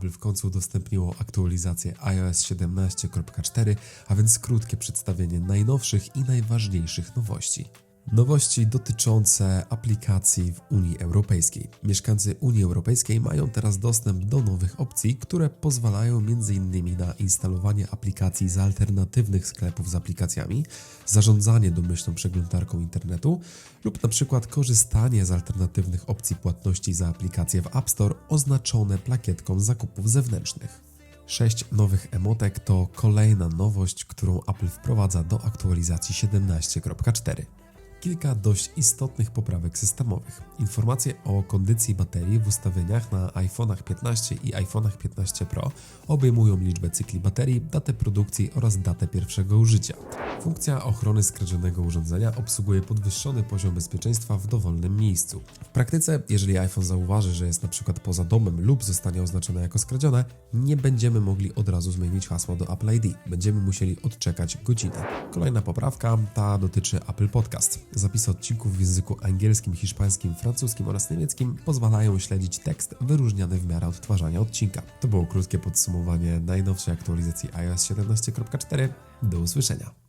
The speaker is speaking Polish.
Apple w końcu udostępniło aktualizację iOS 17.4, a więc krótkie przedstawienie najnowszych i najważniejszych nowości. Nowości dotyczące aplikacji w Unii Europejskiej. Mieszkańcy Unii Europejskiej mają teraz dostęp do nowych opcji, które pozwalają m.in. na instalowanie aplikacji z alternatywnych sklepów z aplikacjami, zarządzanie domyślną przeglądarką internetu lub na przykład korzystanie z alternatywnych opcji płatności za aplikacje w App Store oznaczone plakietką zakupów zewnętrznych. Sześć nowych emotek to kolejna nowość, którą Apple wprowadza do aktualizacji 17.4 kilka dość istotnych poprawek systemowych. Informacje o kondycji baterii w ustawieniach na iPhone'ach 15 i iPhone'ach 15 Pro obejmują liczbę cykli baterii, datę produkcji oraz datę pierwszego użycia. Funkcja ochrony skradzionego urządzenia obsługuje podwyższony poziom bezpieczeństwa w dowolnym miejscu. W praktyce, jeżeli iPhone zauważy, że jest na przykład poza domem lub zostanie oznaczone jako skradzione, nie będziemy mogli od razu zmienić hasła do Apple ID. Będziemy musieli odczekać godzinę. Kolejna poprawka, ta dotyczy Apple Podcast. Zapisy odcinków w języku angielskim, hiszpańskim, francuskim oraz niemieckim pozwalają śledzić tekst wyróżniany w miarę odtwarzania odcinka. To było krótkie podsumowanie najnowszej aktualizacji iOS 17.4. Do usłyszenia.